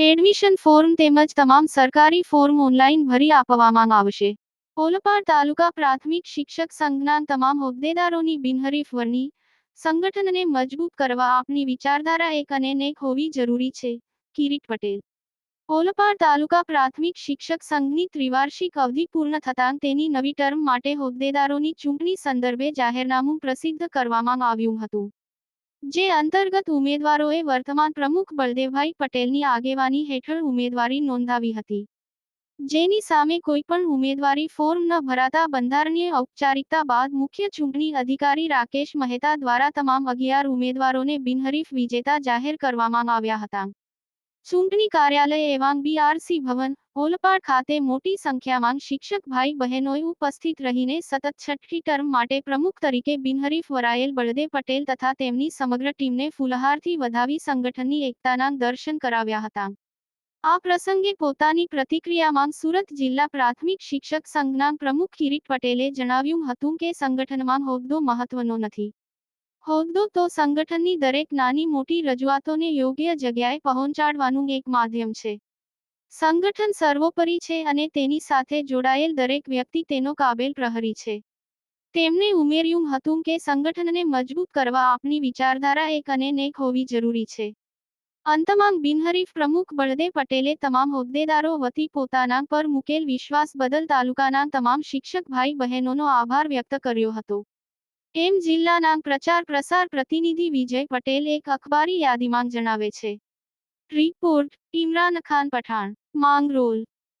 Admission form તેમજ તમામ સરકારી ફોર્મ ઓનલાઈન ભરી આપવામાં આવશે. ઓલપાડ તાલુકા પ્રાથમિક શિક્ષક સંઘના તમામ હોદ્દેદારોની બિનહરીફ વરણી સંગઠનને મજબૂત કરવા આપની વિચારધારા એક અને નેક હોવી જરૂરી છે. કિરીટ પટેલ. ઓલપાડ તાલુકા પ્રાથમિક શિક્ષક સંઘની ત્રિવાર્ષિક અવધિ પૂર્ણ થતાં તેની નવી ટર્મ માટે હોદ્દેદારોની ચૂંટણી સંદર્ભે જાહેરનામું પ્રસિદ્ધ કરવામાં આવ્યું હતું. જે અંતર્ગત ઉમેદવારોએ વર્તમાન પ્રમુખ બળદેવભાઈ પટેલની આગેવાની હેઠળ ઉમેદવારી નોંધાવી હતી. જેની સામે કોઈપણ ઉમેદવારી ફોર્મ ન ભરાતા બંધારણીય ઔપચારિકતા બાદ મુખ્ય ચૂંટણી અધિકારી રાકેશ મહેતા દ્વારા તમામ અગિયાર ઉમેદવારોને બિનહરીફ વિજેતા જાહેર કરવામાં આવ્યા હતા. ચૂંટણી કાર્યાલય એવાં બીઆરસી ભવન હોલપાડ ખાતે મોટી સંખ્યામાં શિક્ષક ભાઈ બહેનોએ ઉપસ્થિત રહીને સતત છઠ્ઠી ટર્મ માટે પ્રમુખ તરીકે બિનહરીફ વરાયેલ બળદેવ પટેલ તથા તેમની સમગ્ર ટીમને ફુલહારથી વધાવી સંગઠનની એકતાના દર્શન કરાવ્યા હતા. આ પ્રસંગે પોતાની પ્રતિક્રિયામાં સુરત જિલ્લા પ્રાથમિક શિક્ષક સંઘના પ્રમુખ કિરીટ પટેલે જણાવ્યું હતું કે સંગઠનમાં હોદ્દો મહત્વનો નથી. હોદ્દો તો સંગઠનની દરેક નાની મોટી રજૂઆતોને યોગ્ય જગ્યાએ પહોંચાડવાનું એક માધ્યમ છે. સંગઠન સર્વોપરી છે અને તેની સાથે જોડાયેલ દરેક વ્યક્તિ તેનો કાબેલ પ્રહરી છે. તેમણે ઉમેર્યું હતું કે સંગઠનને મજબૂત કરવા આપની વિચારધારા એક અને નેક હોવી જરૂરી છે. અંતમાં બિનહરીફ પ્રમુખ બળદેવ પટેલે તમામ હોદ્દેદારો વતી પોતાના પર મૂકેલ વિશ્વાસ બદલ તાલુકાના તમામ શિક્ષક ભાઈ બહેનોનો આભાર વ્યક્ત કર્યો હતો. એમ જિલ્લાના પ્રચાર પ્રસાર પ્રતિનિધિ વિજય પટેલ એક અખબારી યાદીમાં જણાવે છે. રિપોર્ટ, ઇમરાન ખાન પઠાણ, માંગરોલ.